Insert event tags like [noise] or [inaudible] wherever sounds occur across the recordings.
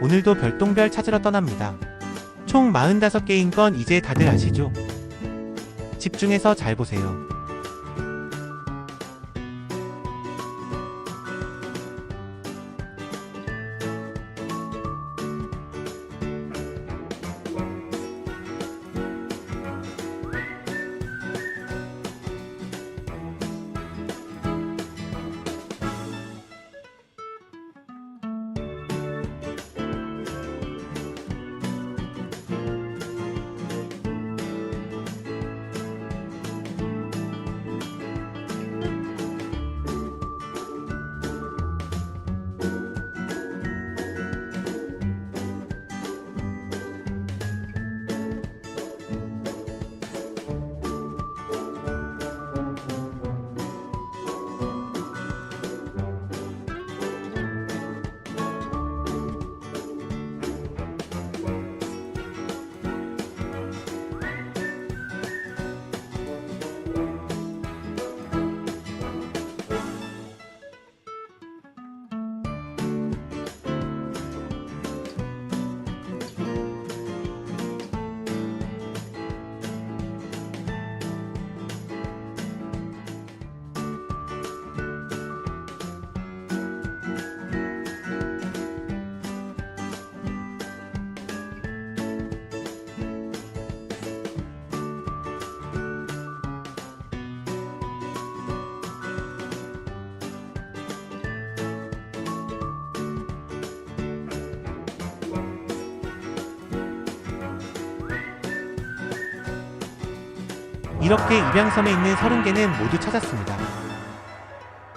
오늘도 별똥별 찾으러 떠납니다. 총 45개인 건 이제 다들 아시죠? 집중해서 잘 보세요. 이렇게 입양섬에 있는 30개는 모두 찾았습니다.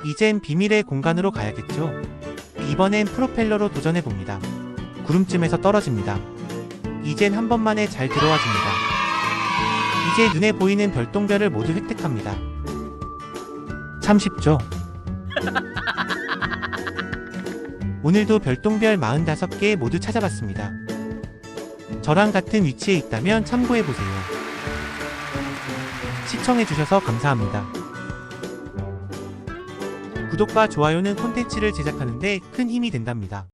이젠 비밀의 공간으로 가야겠죠? 이번엔 프로펠러로 도전해봅니다. 구름쯤에서 떨어집니다. 이젠 한 번만에 잘 들어와줍니다. 이제 눈에 보이는 별똥별을 모두 획득합니다. 참 쉽죠? [laughs] 오늘도 별똥별 45개 모두 찾아봤습니다. 저랑 같은 위치에 있다면 참고해보세요. 시청해주셔서 감사합니다. 구독과 좋아요는 콘텐츠를 제작하는데 큰 힘이 된답니다.